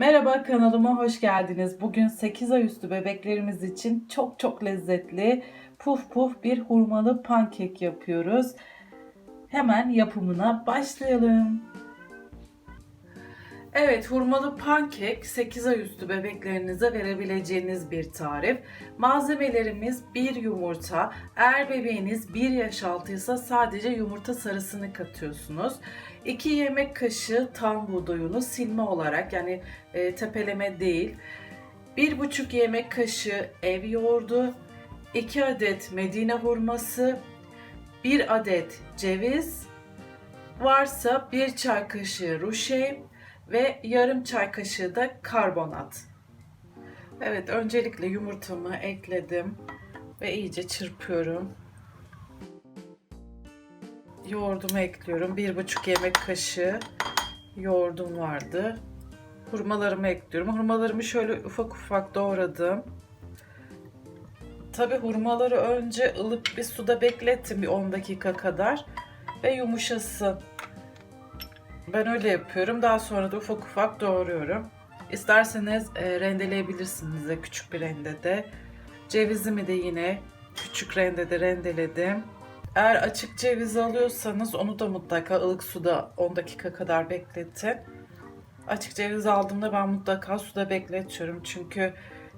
Merhaba kanalıma hoş geldiniz. Bugün 8 ay üstü bebeklerimiz için çok çok lezzetli puf puf bir hurmalı pankek yapıyoruz. Hemen yapımına başlayalım. Evet, hurmalı pankek 8 ay üstü bebeklerinize verebileceğiniz bir tarif. Malzemelerimiz 1 yumurta. Eğer bebeğiniz 1 yaş altıysa sadece yumurta sarısını katıyorsunuz. 2 yemek kaşığı tam buğday unu silme olarak yani e, tepeleme değil. 1,5 yemek kaşığı ev yoğurdu. 2 adet medine hurması. 1 adet ceviz. Varsa 1 çay kaşığı ruşe ve yarım çay kaşığı da karbonat. Evet, öncelikle yumurtamı ekledim ve iyice çırpıyorum. Yoğurdumu ekliyorum. Bir buçuk yemek kaşığı yoğurdum vardı. Hurmalarımı ekliyorum. Hurmalarımı şöyle ufak ufak doğradım. Tabi hurmaları önce ılık bir suda beklettim bir 10 dakika kadar ve yumuşasın. Ben öyle yapıyorum. Daha sonra da ufak ufak doğruyorum. İsterseniz e, rendeleyebilirsiniz de küçük bir rendede. Cevizimi de yine küçük rendede rendeledim. Eğer açık ceviz alıyorsanız onu da mutlaka ılık suda 10 dakika kadar bekletin. Açık ceviz aldığımda ben mutlaka suda bekletiyorum. Çünkü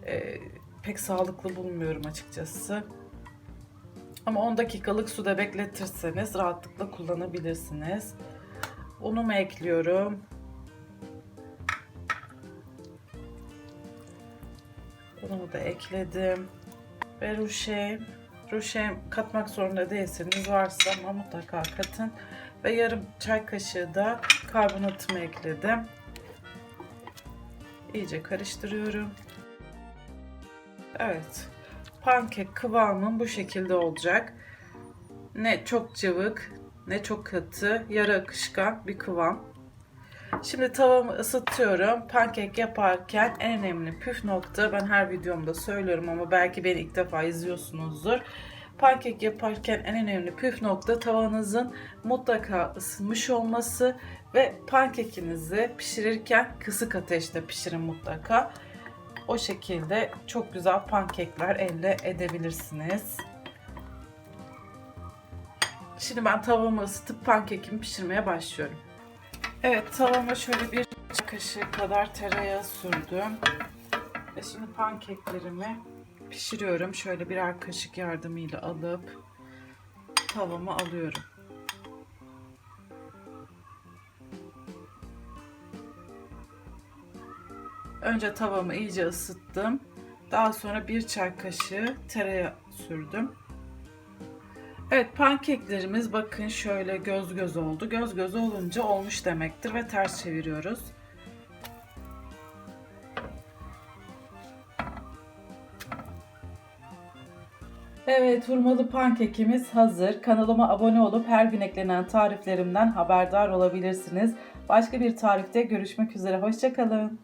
e, pek sağlıklı bulmuyorum açıkçası. Ama 10 dakikalık suda bekletirseniz rahatlıkla kullanabilirsiniz. Unumu ekliyorum. Unumu da ekledim. Ve ruşe. Ruşe katmak zorunda değilseniz varsa ama mutlaka katın. Ve yarım çay kaşığı da karbonatımı ekledim. İyice karıştırıyorum. Evet. Pankek kıvamım bu şekilde olacak. Ne çok cıvık ne çok katı, yarı akışkan bir kıvam. Şimdi tavamı ısıtıyorum. Pankek yaparken en önemli püf nokta ben her videomda söylüyorum ama belki beni ilk defa izliyorsunuzdur. Pankek yaparken en önemli püf nokta tavanızın mutlaka ısınmış olması ve pankekinizi pişirirken kısık ateşte pişirin mutlaka. O şekilde çok güzel pankekler elde edebilirsiniz. Şimdi ben tavamı ısıtıp pankekimi pişirmeye başlıyorum. Evet tavama şöyle bir kaşığı kadar tereyağı sürdüm. Ve şimdi pankeklerimi pişiriyorum. Şöyle birer kaşık yardımıyla alıp tavama alıyorum. Önce tavamı iyice ısıttım. Daha sonra bir çay kaşığı tereyağı sürdüm. Evet pankeklerimiz bakın şöyle göz göz oldu. Göz göz olunca olmuş demektir ve ters çeviriyoruz. Evet hurmalı pankekimiz hazır. Kanalıma abone olup her gün eklenen tariflerimden haberdar olabilirsiniz. Başka bir tarifte görüşmek üzere. Hoşçakalın.